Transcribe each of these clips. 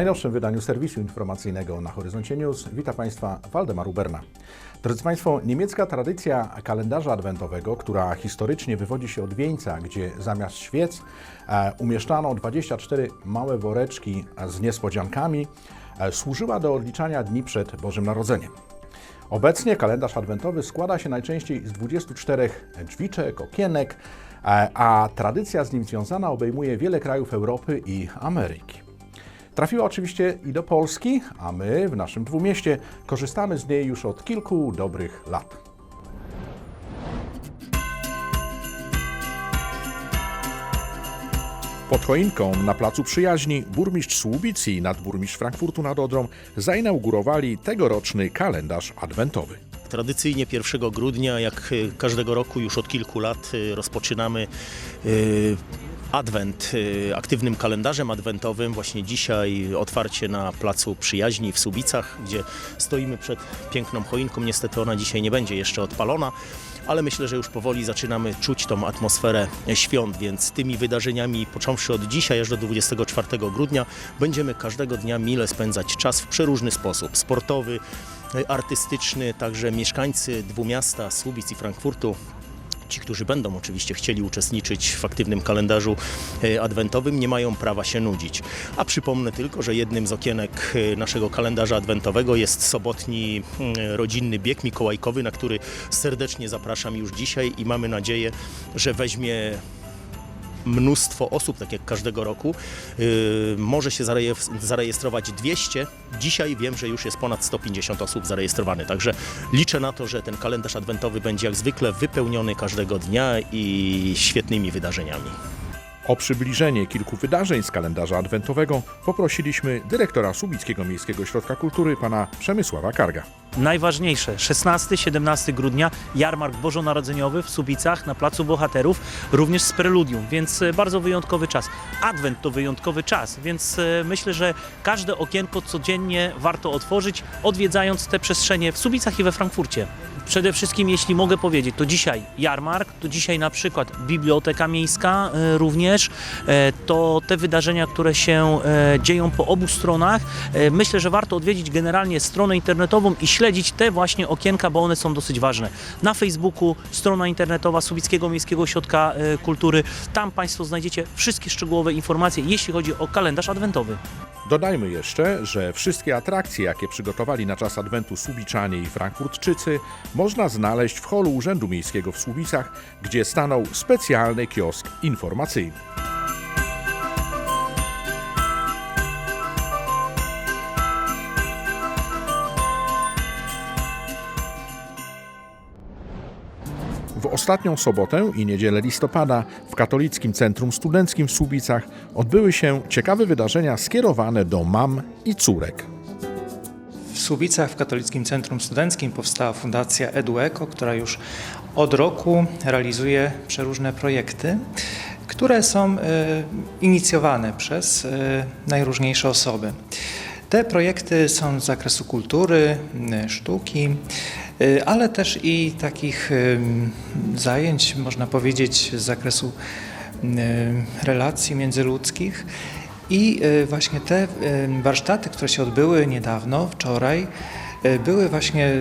Najnowszym wydaniu serwisu informacyjnego na Horyzoncie News wita Państwa Waldemar Uberna. Drodzy Państwo, niemiecka tradycja kalendarza adwentowego, która historycznie wywodzi się od wieńca, gdzie zamiast świec e, umieszczano 24 małe woreczki z niespodziankami, e, służyła do odliczania dni przed Bożym Narodzeniem. Obecnie kalendarz adwentowy składa się najczęściej z 24 drzwiczek, okienek, e, a tradycja z nim związana obejmuje wiele krajów Europy i Ameryki. Trafiła oczywiście i do Polski, a my w naszym dwumieście korzystamy z niej już od kilku dobrych lat. Pod choinką na Placu Przyjaźni burmistrz Słubic i nadburmistrz Frankfurtu nad Odrą zainaugurowali tegoroczny kalendarz adwentowy. Tradycyjnie 1 grudnia, jak y, każdego roku już od kilku lat y, rozpoczynamy y, adwent y, aktywnym kalendarzem adwentowym. Właśnie dzisiaj otwarcie na Placu Przyjaźni w Subicach, gdzie stoimy przed piękną choinką. Niestety ona dzisiaj nie będzie jeszcze odpalona, ale myślę, że już powoli zaczynamy czuć tą atmosferę świąt, więc tymi wydarzeniami, począwszy od dzisiaj aż do 24 grudnia, będziemy każdego dnia mile spędzać czas w przeróżny sposób. Sportowy, artystyczny, także mieszkańcy dwu miasta, Słubic i Frankfurtu, Ci, którzy będą oczywiście chcieli uczestniczyć w aktywnym kalendarzu e, adwentowym, nie mają prawa się nudzić. A przypomnę tylko, że jednym z okienek e, naszego kalendarza adwentowego jest sobotni mm, rodzinny bieg mikołajkowy, na który serdecznie zapraszam już dzisiaj i mamy nadzieję, że weźmie mnóstwo osób, tak jak każdego roku. Yy, może się zarejes- zarejestrować 200. Dzisiaj wiem, że już jest ponad 150 osób zarejestrowanych. Także liczę na to, że ten kalendarz adwentowy będzie jak zwykle wypełniony każdego dnia i świetnymi wydarzeniami. O przybliżenie kilku wydarzeń z kalendarza adwentowego poprosiliśmy dyrektora Słubickiego Miejskiego Ośrodka Kultury, pana Przemysława Karga. Najważniejsze 16-17 grudnia jarmark bożonarodzeniowy w Subicach na Placu Bohaterów, również z preludium, więc e, bardzo wyjątkowy czas. Adwent to wyjątkowy czas, więc e, myślę, że każde okienko codziennie warto otworzyć, odwiedzając te przestrzenie w Subicach i we Frankfurcie. Przede wszystkim, jeśli mogę powiedzieć, to dzisiaj jarmark, to dzisiaj na przykład Biblioteka Miejska e, również, to te wydarzenia, które się dzieją po obu stronach, myślę, że warto odwiedzić generalnie stronę internetową i śledzić te właśnie okienka, bo one są dosyć ważne. Na Facebooku strona internetowa Subickiego Miejskiego Ośrodka e, Kultury, tam Państwo znajdziecie wszystkie szczegółowe informacje, jeśli chodzi o kalendarz adwentowy. Dodajmy jeszcze, że wszystkie atrakcje, jakie przygotowali na czas Adwentu Słubiczanie i Frankfurtczycy, można znaleźć w holu Urzędu Miejskiego w Słubicach, gdzie stanął specjalny kiosk informacyjny. Ostatnią sobotę i niedzielę listopada w Katolickim Centrum Studenckim w Słubicach odbyły się ciekawe wydarzenia skierowane do mam i córek. W Słubicach w Katolickim Centrum Studenckim powstała Fundacja EduEco, która już od roku realizuje przeróżne projekty, które są e, inicjowane przez e, najróżniejsze osoby. Te projekty są z zakresu kultury, sztuki, e, ale też i takich em, zajęć, można powiedzieć, z zakresu m, relacji międzyludzkich. I właśnie te warsztaty, które się odbyły niedawno, wczoraj, były właśnie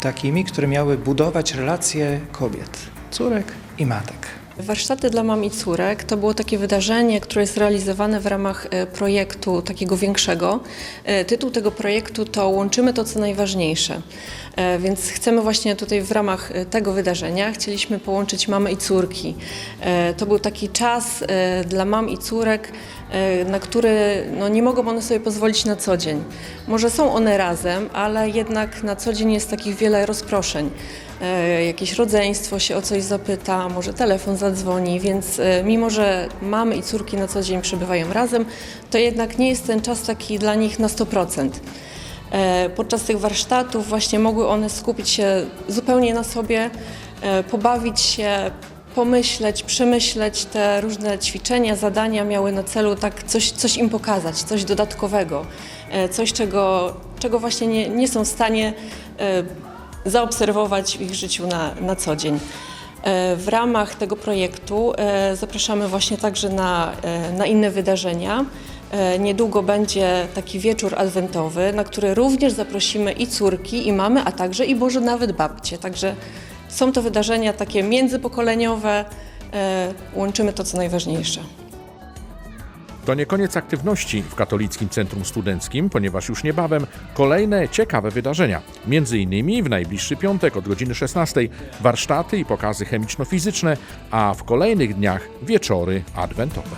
takimi, które miały budować relacje kobiet, córek i matek. Warsztaty dla mam i córek to było takie wydarzenie, które jest realizowane w ramach e, projektu takiego większego. E, Tytuł tego projektu to Łączymy to, co najważniejsze. E, Więc chcemy właśnie tutaj w ramach tego wydarzenia, chcieliśmy połączyć mamy i córki. To był taki czas dla mam i córek, na który no, nie mogą one sobie pozwolić na co dzień. Może są one razem, ale jednak na co dzień jest takich wiele rozproszeń. E, Jakieś rodzeństwo się o coś zapyta, może telefon zadzwoni, więc e, mimo, że mamy i córki na co dzień przebywają razem, to jednak nie jest ten czas taki dla nich na 100%. E, Podczas tych warsztatów właśnie mogły one skupić się zupełnie na sobie, pobawić się, pomyśleć, przemyśleć te różne ćwiczenia, zadania miały na celu tak coś, coś im pokazać, coś dodatkowego, coś, czego, czego właśnie nie, nie są w stanie zaobserwować w ich życiu na, na co dzień. E, W ramach tego projektu e, zapraszamy właśnie także na, e, na inne wydarzenia. Niedługo będzie taki wieczór adwentowy, na który również zaprosimy i córki, i mamy, a także i może nawet babcie. Także są to wydarzenia takie międzypokoleniowe, łączymy to co najważniejsze. To nie koniec aktywności w Katolickim Centrum Studenckim, ponieważ już niebawem kolejne ciekawe wydarzenia. Między innymi w najbliższy piątek od godziny 16 warsztaty i pokazy chemiczno-fizyczne, a w kolejnych dniach wieczory adwentowe.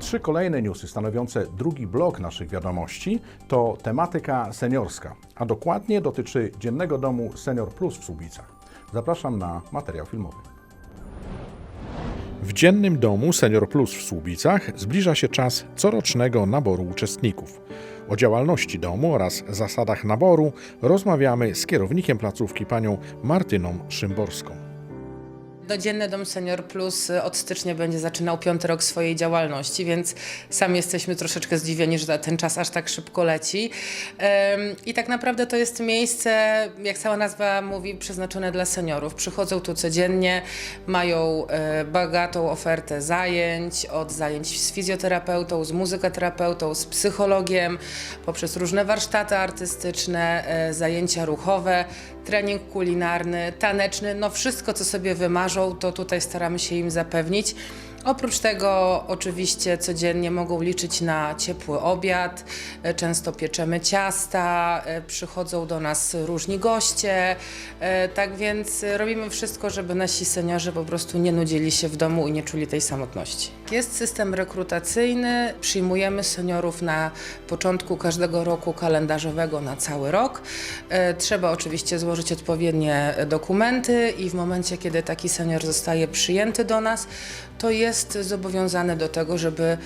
Trzy kolejne newsy stanowiące drugi blok naszych wiadomości to tematyka seniorska, a dokładnie dotyczy Dziennego Domu Senior Plus w Słubicach. Zapraszam na materiał filmowy. W Dziennym Domu Senior Plus w Słubicach zbliża się czas corocznego naboru uczestników. O działalności domu oraz zasadach naboru rozmawiamy z kierownikiem placówki panią Martyną Szymborską. Dodzienny Dom Senior Plus y, od stycznia będzie zaczynał piąty rok swojej działalności, więc sami jesteśmy troszeczkę zdziwieni, że ten czas aż tak szybko leci. I tak naprawdę to jest miejsce, jak cała nazwa mówi, przeznaczone dla seniorów. Przychodzą tu codziennie, mają y, bogatą ofertę zajęć, od zajęć z fizjoterapeutą, z muzykoterapeutą, z psychologiem, poprzez różne warsztaty artystyczne, y, zajęcia ruchowe, trening kulinarny, taneczny, no wszystko, co sobie wymarzą, to tutaj staramy się im zapewnić. Oprócz tego oczywiście codziennie mogą liczyć na ciepły obiad, e, często pieczemy ciasta, e, przychodzą do nas różni goście, e, tak więc robimy wszystko, żeby nasi seniorzy po prostu nie nudzili się w domu i nie czuli tej samotności. Jest system rekrutacyjny, przyjmujemy seniorów na początku każdego roku kalendarzowego na cały rok. E, Trzeba oczywiście złożyć odpowiednie dokumenty i w momencie, kiedy taki senior zostaje przyjęty do nas, to jest zobowiązany do tego, żeby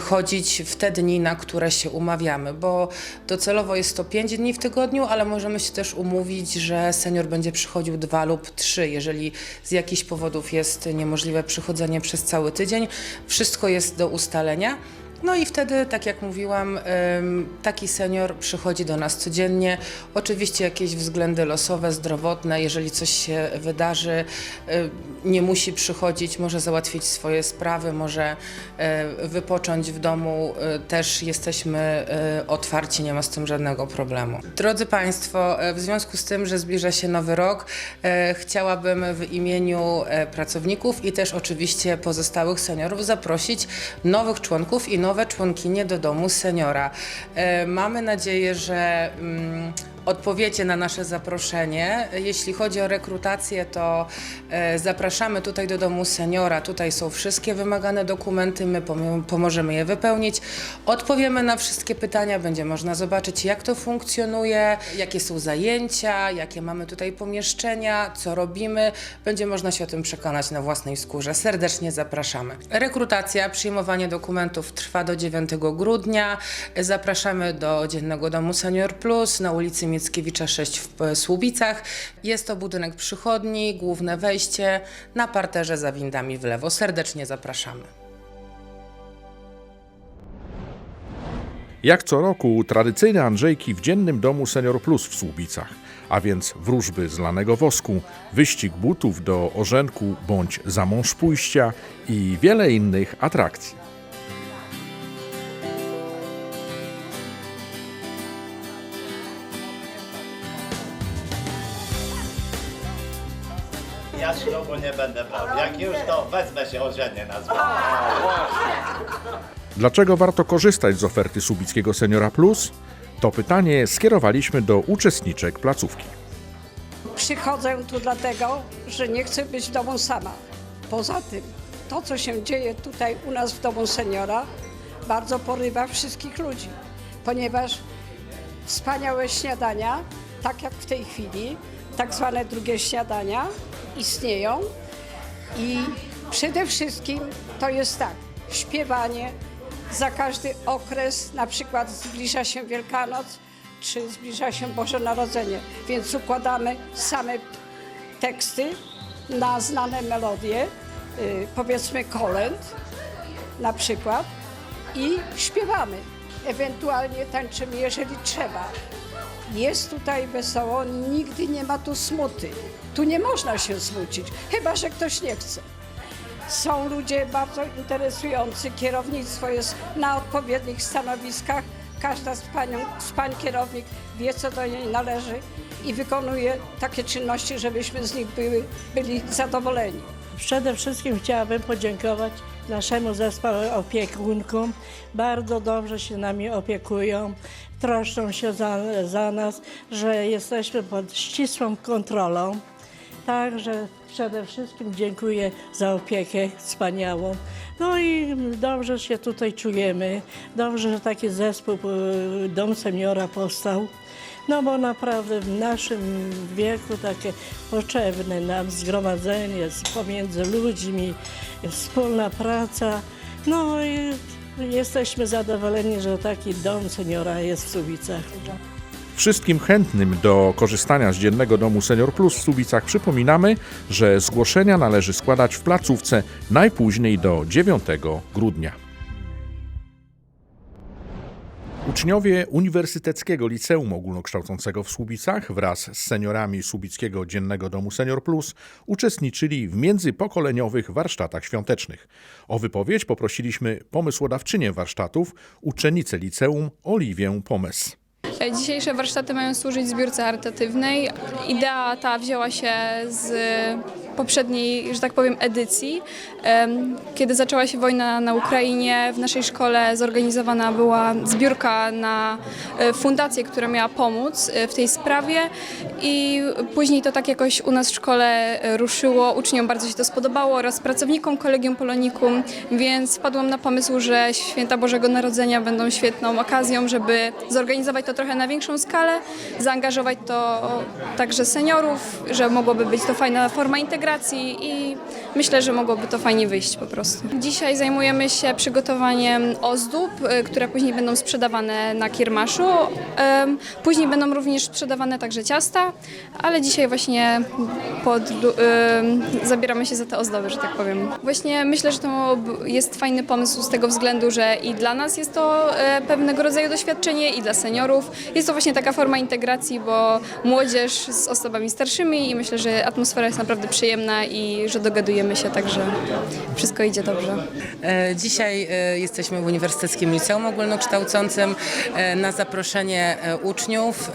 chodzić w te dni, na które się umawiamy, bo docelowo jest to 5 dni w tygodniu, ale możemy się też umówić, że senior będzie przychodził dwa lub trzy, jeżeli z jakichś powodów jest niemożliwe przychodzenie przez cały tydzień. Wszystko jest do ustalenia. No i wtedy, tak jak mówiłam, taki senior przychodzi do nas codziennie. Oczywiście jakieś względy losowe, zdrowotne, jeżeli coś się wydarzy, nie musi przychodzić, może załatwić swoje sprawy, może y, wypocząć w domu. Y, Też jesteśmy y, otwarci, nie ma z tym żadnego problemu. Drodzy Państwo, w związku z tym, że zbliża się nowy rok, chciałabym w imieniu pracowników i też oczywiście pozostałych seniorów zaprosić nowych członków i nowe członkinie do domu seniora. E, Mamy nadzieję, że mm, odpowiecie na nasze zaproszenie. Jeśli chodzi o rekrutację, to e, zapraszamy tutaj do domu seniora. Tutaj są wszystkie wymagane dokumenty, my pom- pomożemy je wypełnić. Odpowiemy na wszystkie pytania, będzie można zobaczyć, jak to funkcjonuje, jakie są zajęcia, jakie mamy tutaj pomieszczenia, co robimy. Będzie można się o tym przekonać na własnej skórze. Serdecznie zapraszamy. Rekrutacja, przyjmowanie dokumentów trwa do 9 grudnia. Zapraszamy do Dziennego Domu Senior Plus na ulicy Mieckiewicza 6 w e, Słubicach. Jest to budynek przychodni, główne wejście na parterze za windami w lewo. Serdecznie zapraszamy. Jak co roku tradycyjne Andrzejki w Dziennym Domu Senior Plus w Słubicach, a więc wróżby z lanego wosku, wyścig butów do orzenku bądź za mąż pójścia i wiele innych atrakcji. Ja ślubu nie będę brał. Jak już to wezmę się ożenię na. Dlaczego warto korzystać z oferty Subickiego Seniora Plus? To pytanie skierowaliśmy do uczestniczek placówki. Przychodzę tu dlatego, że nie chcę być w domu sama. Poza tym, to co się dzieje tutaj u nas w domu seniora, bardzo porywa wszystkich ludzi, ponieważ wspaniałe śniadania, tak jak w tej chwili, tak zwane drugie śniadania istnieją i przede wszystkim to jest tak, śpiewanie za każdy okres, na przykład zbliża się Wielkanoc, czy zbliża się Boże Narodzenie, więc układamy same teksty na znane melodie, y, powiedzmy kolęd na przykład i śpiewamy. Ewentualnie tańczymy, jeżeli trzeba. Jest tutaj wesoło, nigdy nie ma tu smuty. Tu nie można się smucić, chyba że ktoś nie chce. Są ludzie bardzo interesujący, kierownictwo jest na odpowiednich stanowiskach. Każda z, panią, z pań kierownik wie, co do niej należy i wykonuje takie czynności, żebyśmy z nich byli zadowoleni. Przede wszystkim chciałabym podziękować naszemu zespołowi opiekunkom. Bardzo dobrze się nami opiekują, troszczą się za, za nas, że jesteśmy pod ścisłą kontrolą. Także przede wszystkim dziękuję za opiekę wspaniałą. No i dobrze się tutaj czujemy. Dobrze, że taki zespół e, Dom Seniora powstał. No bo naprawdę w naszym wieku takie potrzebne nam zgromadzenie pomiędzy ludźmi, wspólna praca. No i jesteśmy zadowoleni, że taki dom seniora jest w Słubicach. Wszystkim chętnym do korzystania z dziennego domu Senior Plus w Słubicach przypominamy, że zgłoszenia należy składać w placówce najpóźniej do 9 grudnia. Uczniowie Uniwersyteckiego Liceum Ogólnokształcącego w Słubicach wraz z seniorami Słubickiego Dziennego Domu Senior Plus uczestniczyli w międzypokoleniowych warsztatach świątecznych. O wypowiedź poprosiliśmy pomysłodawczynię warsztatów, uczennicę liceum Oliwię Pomes. Dzisiejsze warsztaty mają służyć zbiórce charytatywnej. Idea ta wzięła się z poprzedniej, że tak powiem, edycji. Kiedy zaczęła się wojna na Ukrainie, w naszej szkole zorganizowana była zbiórka na e, fundację, która miała pomóc e, w tej sprawie i później to tak jakoś u nas w szkole e, ruszyło. Uczniom bardzo się to spodobało oraz pracownikom Kolegium Polonikum, więc wpadłam na pomysł, że święta Bożego Narodzenia będą świetną okazją, żeby zorganizować to trochę na większą skalę, zaangażować to także seniorów, że mogłoby być to fajna forma integracji i myślę, że mogłoby to fajnie wyjść po prostu. Dzisiaj zajmujemy się przygotowaniem ozdób, y, które później będą sprzedawane na kiermaszu. Później będą również sprzedawane także ciasta, ale dzisiaj właśnie pod, zabieramy się za te ozdoby, że tak powiem. Właśnie myślę, że to jest fajny pomysł z tego względu, że i dla nas jest to e, pewnego rodzaju doświadczenie i dla seniorów. Jest to właśnie taka forma integracji, bo młodzież z osobami starszymi i myślę, że atmosfera jest naprawdę przyjemna i że dogadujemy się, także wszystko idzie dobrze. E, Dzisiaj e, jesteśmy w Uniwersyteckim Liceum Ogólnokształcącym e, na zaproszenie uczniów.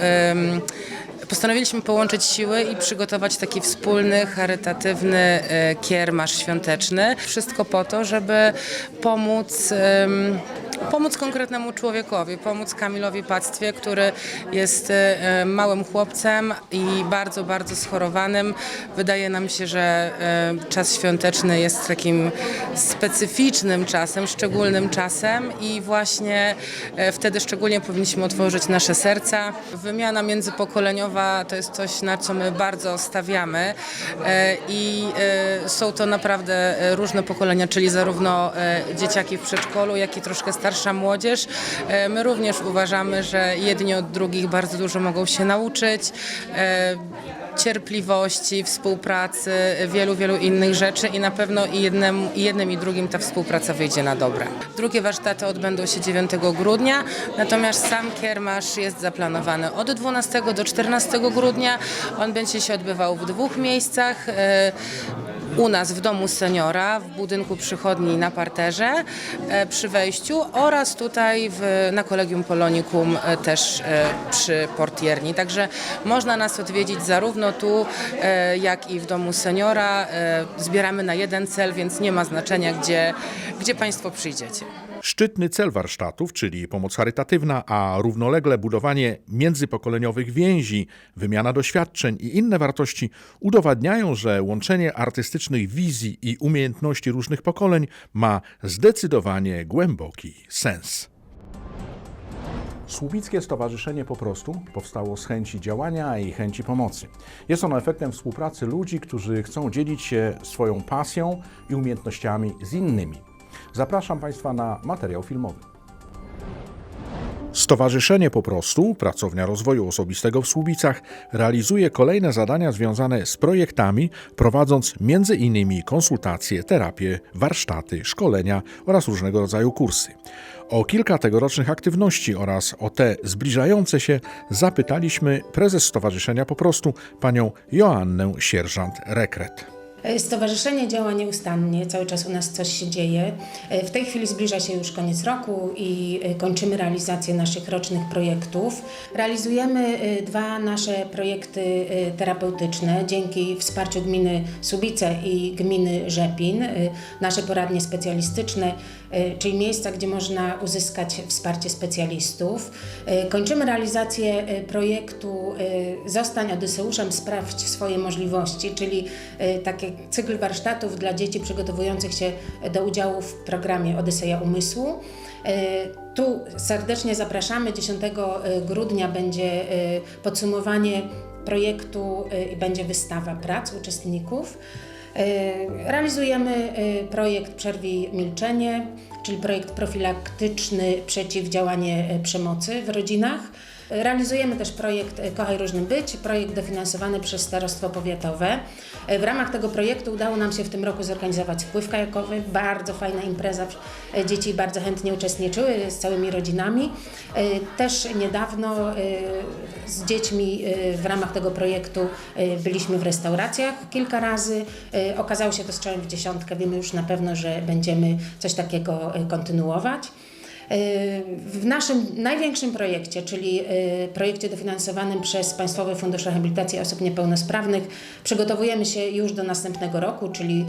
Postanowiliśmy połączyć siły i przygotować taki wspólny, charytatywny kiermasz świąteczny. Wszystko po to, żeby pomóc, pomóc konkretnemu człowiekowi, pomóc Kamilowi Pactwie, który jest e, małym chłopcem i bardzo, bardzo schorowanym. Wydaje nam się, że e, czas świąteczny jest takim specyficznym czasem, szczególnym czasem i właśnie e, wtedy szczególnie powinniśmy otworzyć nasze serca. Wymiana międzypokoleniowa to jest coś, na co my bardzo stawiamy i są to naprawdę różne pokolenia, czyli zarówno dzieciaki w przedszkolu, jak i troszkę starsza młodzież. E, My również uważamy, że jedni od drugich bardzo dużo mogą się nauczyć. e, cierpliwości, współpracy, wielu, wielu innych rzeczy i na pewno i jednym, i jednym i drugim ta współpraca wyjdzie na dobre. Drugie warsztaty odbędą się 9 grudnia, natomiast sam kiermasz jest zaplanowany od 12 do 14 grudnia. On będzie się odbywał w dwóch miejscach. U nas w domu seniora, w budynku przychodni na parterze e, przy wejściu oraz tutaj w, na Kolegium Polonikum e, też e, przy portierni. Także można nas odwiedzić zarówno tu, jak i w domu seniora. Zbieramy na jeden cel, więc nie ma znaczenia, gdzie, gdzie Państwo przyjdziecie. Szczytny cel warsztatów, czyli pomoc charytatywna, a równolegle budowanie międzypokoleniowych więzi, wymiana doświadczeń i inne wartości udowadniają, że łączenie artystycznych wizji i umiejętności różnych pokoleń ma zdecydowanie głęboki sens. Słubickie Stowarzyszenie Po prostu powstało z chęci działania i chęci pomocy. Jest ono efektem współpracy ludzi, którzy chcą dzielić się swoją pasją i umiejętnościami z innymi. Zapraszam Państwa na materiał filmowy. Stowarzyszenie Po prostu, Pracownia Rozwoju Osobistego w Słubicach, realizuje kolejne zadania związane z projektami, prowadząc m.in. konsultacje, terapię, warsztaty, szkolenia oraz różnego rodzaju kursy. O kilka tegorocznych aktywności oraz o te zbliżające się zapytaliśmy prezes Stowarzyszenia Po prostu, panią Joannę Sierżant-Rekret. Stowarzyszenie działa nieustannie, cały czas u nas coś się dzieje. W tej chwili zbliża się już koniec roku i kończymy realizację naszych rocznych projektów. Realizujemy dwa nasze projekty terapeutyczne dzięki wsparciu gminy Subice i gminy Rzepin. Nasze poradnie specjalistyczne, czyli miejsca, gdzie można uzyskać wsparcie specjalistów. Kończymy realizację projektu Zostań Odyseuszem, sprawdź swoje możliwości, czyli takie cykl warsztatów dla dzieci przygotowujących się do udziału w programie Odyseja Umysłu. Tu serdecznie zapraszamy. 10 grudnia będzie podsumowanie projektu i będzie wystawa prac uczestników. Realizujemy projekt Przerwij Milczenie, czyli projekt profilaktyczny przeciwdziałanie przemocy w rodzinach. Realizujemy też projekt Kochaj Różnym Być, projekt dofinansowany przez Starostwo Powiatowe. W ramach tego projektu udało nam się w tym roku zorganizować spływ kajakowy, bardzo fajna impreza, dzieci bardzo chętnie uczestniczyły z całymi rodzinami. Też niedawno z dziećmi w ramach tego projektu byliśmy w restauracjach kilka razy. Okazało się to strzałem w dziesiątkę, wiemy już na pewno, że będziemy coś takiego kontynuować. W naszym największym projekcie, czyli projekcie dofinansowanym przez Państwowy Fundusz Rehabilitacji Osób Niepełnosprawnych, przygotowujemy się już do następnego roku, czyli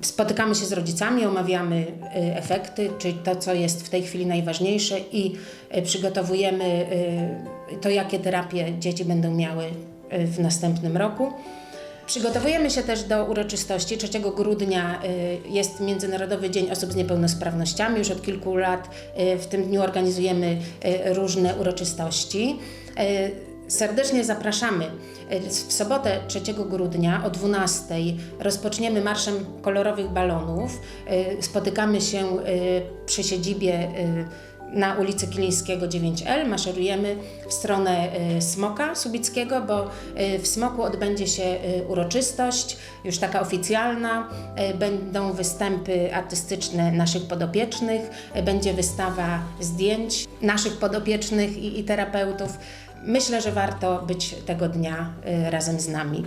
spotykamy się z rodzicami, omawiamy efekty, czyli to, co jest w tej chwili najważniejsze i przygotowujemy to, jakie terapie dzieci będą miały w następnym roku. Przygotowujemy się też do uroczystości. 3 grudnia jest Międzynarodowy Dzień Osób z Niepełnosprawnościami. Już od kilku lat w tym dniu organizujemy różne uroczystości. Serdecznie zapraszamy. W sobotę 3 grudnia o 12 rozpoczniemy Marszem Kolorowych Balonów. Spotykamy się przy siedzibie na ulicy Kilińskiego 9L. Maszerujemy w stronę Smoka Subickiego, bo w Smoku odbędzie się uroczystość, już taka oficjalna. Będą występy artystyczne naszych podopiecznych, będzie wystawa zdjęć naszych podopiecznych i, i terapeutów. Myślę, że warto być tego dnia razem z nami.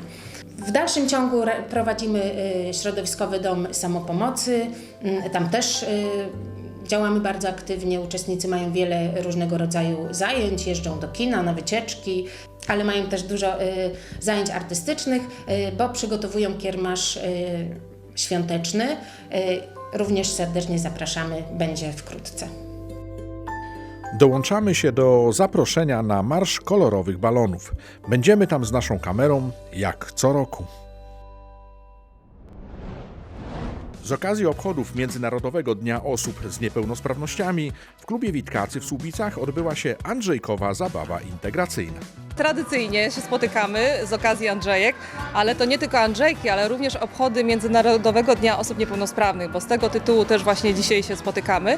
W dalszym ciągu prowadzimy środowiskowy dom samopomocy. Tam też Działamy bardzo aktywnie, uczestnicy mają wiele różnego rodzaju zajęć, jeżdżą do kina, na wycieczki, ale mają też dużo y, zajęć artystycznych, y, bo przygotowują kiermasz y, świąteczny. Również serdecznie zapraszamy, będzie wkrótce. Dołączamy się do zaproszenia na Marsz Kolorowych Balonów. Będziemy tam z naszą kamerą, jak co roku. Z okazji obchodów Międzynarodowego Dnia Osób z Niepełnosprawnościami w klubie Witkacy w Słubicach odbyła się Andrzejkowa Zabawa Integracyjna. Tradycyjnie się spotykamy z okazji Andrzejek, ale to nie tylko Andrzejki, ale również obchody Międzynarodowego Dnia Osób Niepełnosprawnych, bo z tego tytułu też właśnie dzisiaj się spotykamy.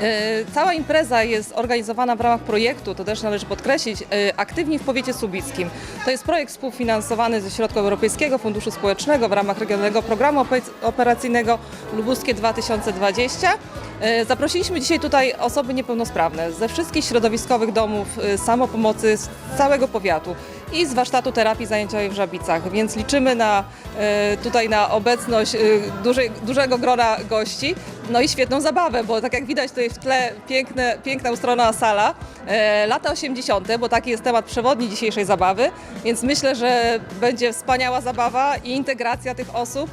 E, Cała impreza jest organizowana w ramach projektu, to też należy podkreślić, e, Aktywni w Powiecie Słubickim. To jest projekt współfinansowany ze środków Europejskiego Funduszu Społecznego w ramach Regionalnego Programu Ope- Operacyjnego Lubuskie 2020. E, Zaprosiliśmy dzisiaj tutaj osoby niepełnosprawne ze wszystkich środowiskowych domów samopomocy z całego powiatu i z warsztatu terapii zajęciowej w Żabicach, więc liczymy na, e, tutaj na obecność e, dużego grona gości, no i świetną zabawę, bo tak jak widać tutaj w tle piękne, piękna ustrojona sala, e, lata 80., bo taki jest temat przewodni dzisiejszej zabawy, więc myślę, że będzie wspaniała zabawa i integracja tych osób,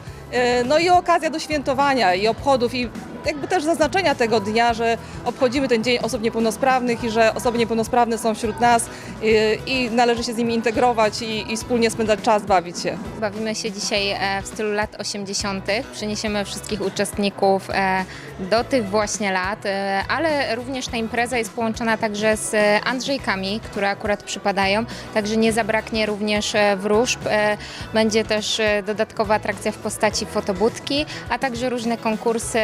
no i okazja do świętowania i obchodów i jakby też zaznaczenia tego dnia, że obchodzimy ten Dzień Osób Niepełnosprawnych i że osoby niepełnosprawne są wśród nas y, i należy się z nimi integrować i, i wspólnie spędzać czas, bawić się. Bawimy się dzisiaj e, w stylu lat 80. Przyniesiemy wszystkich uczestników e, do tych właśnie lat, e, ale również ta impreza jest połączona także z Andrzejkami, które akurat przypadają, także nie zabraknie również wróżb. Będzie też dodatkowa atrakcja w postaci fotobudki, a także różne konkursy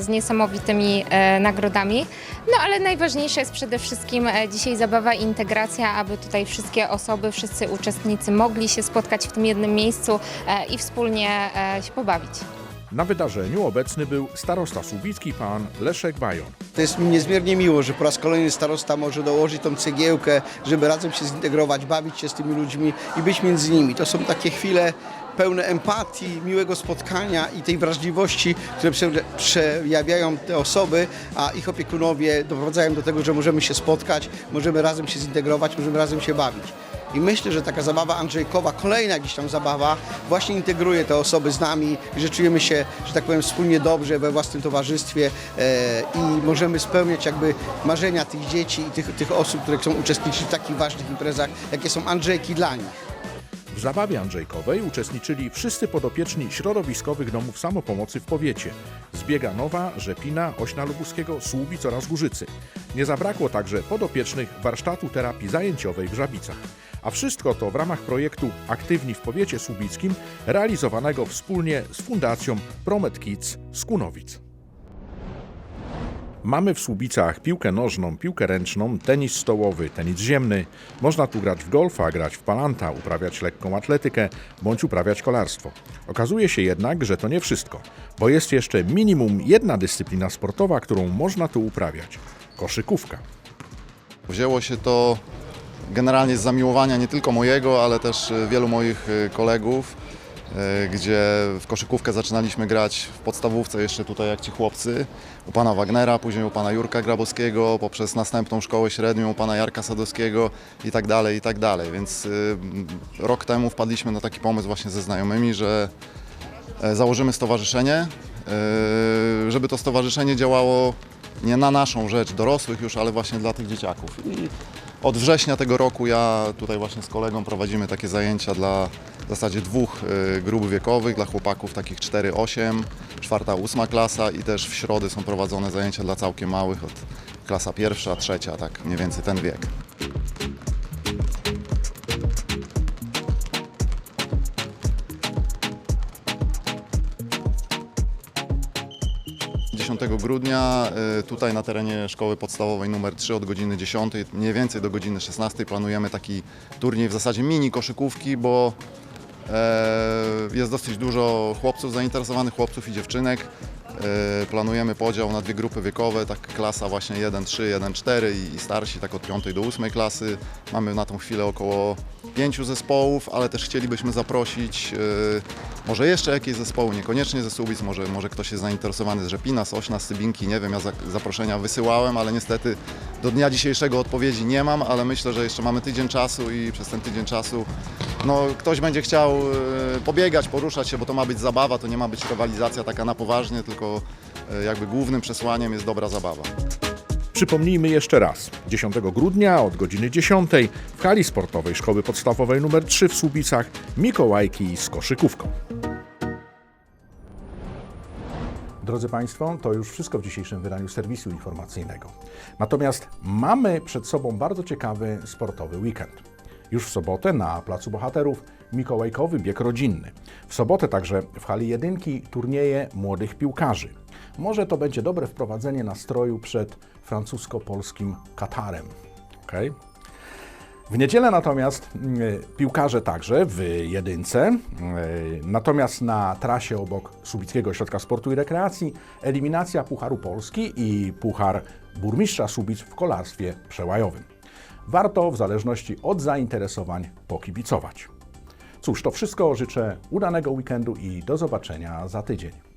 z niesamowitymi e, nagrodami. No ale najważniejsze jest przede wszystkim e, dzisiaj zabawa i integracja, aby tutaj wszystkie osoby, wszyscy uczestnicy mogli się spotkać w tym jednym miejscu e, i wspólnie się pobawić. Na wydarzeniu obecny był starosta słubicki pan Leszek Bajon. To jest mi niezmiernie miło, że po raz kolejny starosta może dołożyć tą cegiełkę, żeby razem się zintegrować, bawić się z tymi ludźmi i być między nimi. To są takie chwile pełne empatii, miłego spotkania i tej wrażliwości, które prze- przejawiają te osoby, a ich opiekunowie doprowadzają do tego, że możemy się spotkać, możemy razem się zintegrować, możemy razem się bawić. I myślę, że taka zabawa Andrzejkowa, kolejna gdzieś tam zabawa, właśnie integruje te osoby z nami, że czujemy się, że tak powiem, wspólnie dobrze we własnym towarzystwie e, i możemy spełniać jakby marzenia tych dzieci i tych, tych osób, które chcą uczestniczyć w takich ważnych imprezach, jakie są Andrzejki dla nich. W zabawie Andrzejkowej uczestniczyli wszyscy podopieczni środowiskowych domów samopomocy w powiecie z Bieganowa, Rzepina, Ośna Lubuskiego, Słubic oraz Górzycy. Nie zabrakło także podopiecznych warsztatu terapii zajęciowej w Żabicach. A wszystko to w ramach projektu Aktywni w powiecie słubickim realizowanego wspólnie z Fundacją Promet Kids z Kunowic. Mamy w Słubicach piłkę nożną, piłkę ręczną, tenis stołowy, tenis ziemny. Można tu grać w golfa, grać w palanta, uprawiać lekką atletykę bądź uprawiać kolarstwo. Okazuje się jednak, że to nie wszystko, bo jest jeszcze minimum jedna dyscyplina sportowa, którą można tu uprawiać koszykówka. Wzięło się to generalnie z zamiłowania nie tylko mojego, ale też y, wielu moich y, kolegów, gdzie w koszykówkę zaczynaliśmy grać w podstawówce jeszcze tutaj jak ci chłopcy, u pana Wagnera, później u pana Jurka Grabowskiego, poprzez następną szkołę średnią u pana Jarka Sadowskiego i tak dalej, i tak dalej. Więc y, rok temu wpadliśmy na taki pomysł właśnie ze znajomymi, że e, założymy stowarzyszenie, e, żeby to stowarzyszenie działało nie na naszą rzecz dorosłych już, ale właśnie dla tych dzieciaków. I od września tego roku ja tutaj właśnie z kolegą prowadzimy takie zajęcia dla w zasadzie dwóch e, grup wiekowych, dla chłopaków takich 4-8, czwarta, ósma klasa i też w środy są prowadzone zajęcia dla całkiem małych, od klasa pierwsza, trzecia, tak mniej więcej ten wiek. 10 grudnia y, tutaj na terenie szkoły podstawowej numer 3 od godziny 10 mniej więcej do godziny 16 planujemy taki turniej w zasadzie mini koszykówki, bo jest dosyć dużo chłopców zainteresowanych, chłopców i dziewczynek. E, Planujemy podział na dwie grupy wiekowe, tak klasa właśnie 1-3, 1-4 i- starsi tak od 5 do 8 klasy. Mamy na tą chwilę około pięciu zespołów, ale też chcielibyśmy zaprosić e, może jeszcze jakieś zespoły, niekoniecznie ze Subic, może, może ktoś jest zainteresowany z Rzepina, z Ośna, z Cybinki, nie wiem, ja za- zaproszenia wysyłałem, ale niestety do dnia dzisiejszego odpowiedzi nie mam, ale myślę, że jeszcze mamy tydzień czasu i przez ten tydzień czasu no, ktoś będzie chciał e, pobiegać, poruszać się, bo to ma być zabawa, to nie ma być rywalizacja taka na poważnie, tylko e, jakby głównym przesłaniem jest dobra zabawa. Przypomnijmy jeszcze raz. 10 grudnia od godziny 10 w hali sportowej Szkoły Podstawowej nr 3 w Słubicach Mikołajki z koszykówką. Drodzy Państwo, to już wszystko w dzisiejszym wydaniu serwisu informacyjnego. Natomiast mamy przed sobą bardzo ciekawy sportowy weekend. Już w sobotę na Placu Bohaterów Mikołajkowy bieg rodzinny. W sobotę także w hali jedynki turnieje młodych piłkarzy. Może to będzie dobre wprowadzenie nastroju przed francusko-polskim Katarem. Okay? W niedzielę natomiast mm, piłkarze także w jedynce, y, natomiast na trasie obok Subickiego Ośrodka Sportu i Rekreacji eliminacja Pucharu Polski i Puchar Burmistrza Subic w kolarstwie przełajowym. Warto w zależności od zainteresowań pokibicować. Cóż, to wszystko życzę udanego weekendu i do zobaczenia za tydzień.